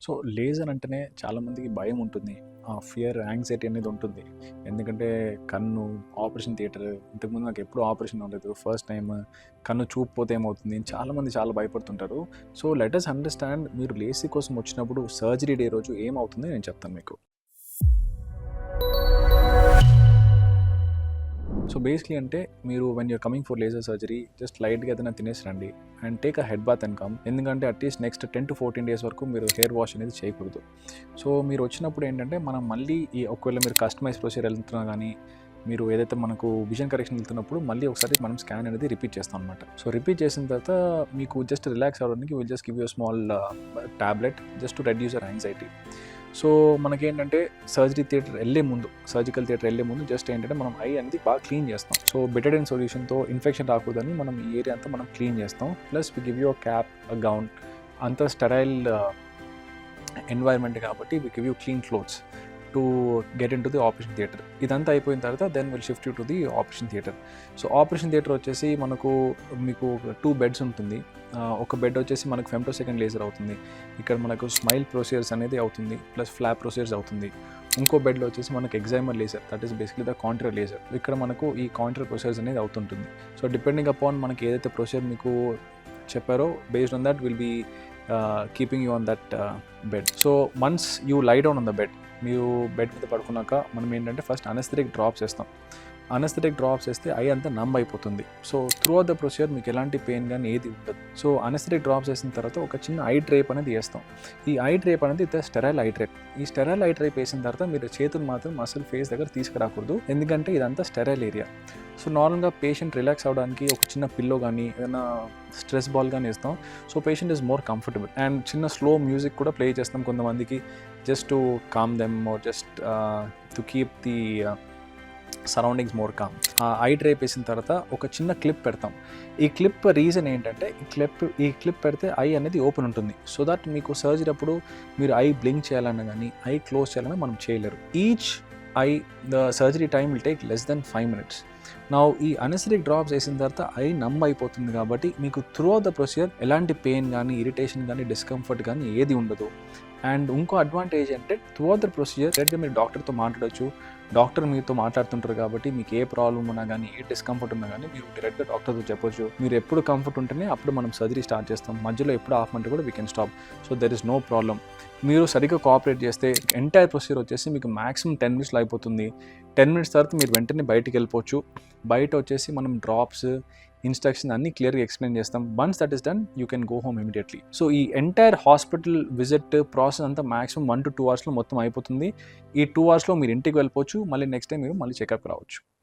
So laser అంటేనే చాలామందికి భయం ఉంటుంది. ఆ ఫియర్ యాంగ్జైటీ అనేది ఉంటుంది. ఎందుకంటే కన్ను ఆపరేషన్ థియేటర్ ఇంతకుముందు నాకు ఎప్పుడు ఆపరేషన్ అవ్వలేదు ఫస్ట్ టైం కన్ను చూపు పోతే ఏమవుతుంది? చాలామంది చాలా భయపడుతుంటారు. సో లెటర్స్ అండర్స్టాండ్ మీరు లేసీ కోసం వచ్చినప్పుడు సర్జరీ డే రోజు ఏమవుతుంది? నేను చెప్తాను మీకు. సో బేసిక్లీ అంటే మీరు when you're coming for laser surgery just లైట్గా ఏదైనా తినేసి రండి and take a head bath and come ఎందుకంటే at least next ten to fourteen days వరకు మీరు హెయిర్ వాష్ అనేది చేయకూడదు. సో మీరు వచ్చినప్పుడు ఏంటంటే మనం మళ్ళీ ఈ ఒకవేళ మీరు కస్టమైజ్ ప్రొసీజర్ వెళ్తున్నా కానీ మీరు ఏదైతే మనకు విజన్ కరెక్షన్ వెళ్తున్నప్పుడు మళ్ళీ ఒకసారి మనం స్కాన్ అనేది రిపీట్ చేస్తాం అనమాట సో రిపీట్ చేసిన తర్వాత మీకు జస్ట్ రిలాక్స్ అవ్వడానికి will just give you small tablet just to reduce your anxiety so మనకేంటంటే సర్జరీ థియేటర్ వెళ్ళే ముందు సర్జికల్ థియేటర్ వెళ్ళే ముందు జస్ట్ ఏంటంటే మనం ఐ అనేది బాగా క్లీన్ చేస్తాం. సో బెటడైన్ సొల్యూషన్తో ఇన్ఫెక్షన్ రాకూడదని మనం ఈ ఏరియా అంతా మనం క్లీన్ చేస్తాం. Plus we give you cap gown అంత స్టెరైల్ ఎన్వైర్న్మెంట్ కాబట్టి we give you clean clothes. To get into the operation theatre ఇదంతా అయిపోయిన తర్వాత then will shift you to the operation theatre so operation theatre వచ్చేసి మనకు మీకు two beds ఉంటుంది. ఒక బెడ్ వచ్చేసి మనకు ఫెమ్టో సెకండ్ లేజర్ అవుతుంది. ఇక్కడ మనకు స్మైల్ ప్రొసీజర్స్ అనేది అవుతుంది ప్లస్ ఫ్లాప్ ప్రొసీజర్స్ అవుతుంది. ఇంకో బెడ్లో వచ్చేసి మనకు excimer laser that is basically the Contoura laser ఇక్కడ మనకు ఈ కాంట్రా ప్రొసీజర్స్ అనేది అవుతుంటుంది. సో డిపెండింగ్ అపాన్ మనకి ఏదైతే ప్రొసీజర్ మీకు చెప్పారో based on that will be keeping you on that bed so once you lie down on the bed మీరు బెడ్ మీద పడుకున్నాక మనం ఏంటంటే ఫస్ట్ అనస్థెటిక్ డ్రాప్స్ వేస్తాం అనస్థెటిక్ డ్రాప్స్ వేస్తే ఐ అంతా నమ్ అయిపోతుంది. So throughout the procedure మీకు ఎలాంటి పెయిన్ కానీ ఏది ఉండదు. సో అనస్థెటిక్ డ్రాప్స్ వేసిన తర్వాత ఒక చిన్న ఐ డ్రేప్ అనేది వేస్తాం. ఈ ఐ డ్రేప్ అనేది ద స్టెరైల్ ఐ డ్రేప్ ఈ స్టెరైల్ ఐ డ్రేప్ వేసిన తర్వాత మీరు చేతులు మాత్రం అసలు ఫేస్ దగ్గర తీసుకురాకూడదు. ఎందుకంటే ఇదంతా స్టెరైల్ ఏరియా సో నార్మల్గా పేషెంట్ రిలాక్స్ అవ్వడానికి ఒక చిన్న పిల్లో కానీ ఏదైనా స్ట్రెస్ బాల్ కానీ ఇస్తాం so patient is more comfortable and చిన్న స్లో మ్యూజిక్ కూడా ప్లే చేస్తాం కొంతమందికి just to calm them or just to keep the surroundings more calm eye drape వేసిన తర్వాత ఒక చిన్న క్లిప్ పెడతాం. ఈ క్లిప్ రీజన్ ఏంటంటే ఈ క్లిప్ ఈ క్లిప్ పెడితే ఐ అనేది ఓపెన్ ఉంటుంది. సో దట్ మీకు సర్జరీ అప్పుడు మీరు ఐ బ్లింక్ చేయాలన్నా కానీ ఐ క్లోజ్ చేయాలన్నా మనం చేయలేరు. Each eye the surgery time will take less then five minutes నా ఈ అనెసరిక్ డ్రాప్స్ వేసిన తర్వాత ఐ నమ్ అయిపోతుంది కాబట్టి మీకు త్రూ ద ప్రొసీజర్ ఎలాంటి పెయిన్ కానీ ఇరిటేషన్ కానీ డిస్కంఫర్ట్ కానీ ఏది ఉండదు. అండ్ ఇంకో అడ్వాంటేజ్ అంటే త్రూ ద ప్రొసీజర్ డైరెక్ట్గా మీరు డాక్టర్తో మాట్లాడవచ్చు డాక్టర్ మీతో మాట్లాడుతుంటారు కాబట్టి మీకు ఏ ప్రాబ్లం ఉన్నా కానీ ఏ డిస్కంఫర్ట్ ఉన్నా కానీ మీరు డైరెక్ట్గా డాక్టర్తో చెప్పొచ్చు. మీరు ఎప్పుడు కంఫర్ట్ ఉంటేనే అప్పుడు మనం సర్జరీ స్టార్ట్ చేస్తాం. మధ్యలో ఎప్పుడు ఆఫ్ అంటే కూడా we can stop so there is no problem మీరు సరిగ్గా కోఆపరేట్ చేస్తే ఎంటైర్ ప్రొసీజర్ వచ్చేసి మీకు మ్యాక్సిమం టెన్ మినిట్స్లో అయిపోతుంది. టెన్ మినిట్స్ తర్వాత మీరు వెంటనే బయటికి వెళ్ళిపోవచ్చు. బయట వచ్చేసి మనం డ్రాప్స్ ఇన్స్ట్రక్షన్ అన్ని క్లియర్గా ఎక్స్ప్లెయిన్ చేస్తాం. Once that is done you can go home immediately so ఈ ఎంటైర్ హాస్పిటల్ విజిట్ ప్రాసెస్ అంతా మాక్సిమం వన్ టు టూ అవర్స్లో మొత్తం అయిపోతుంది. ఈ టూ అవర్స్లో మీరు ఇంటికి వెళ్ళిపోవచ్చు. మళ్ళీ నెక్స్ట్ టైం మీరు మళ్ళీ చెకప్ రావచ్చు.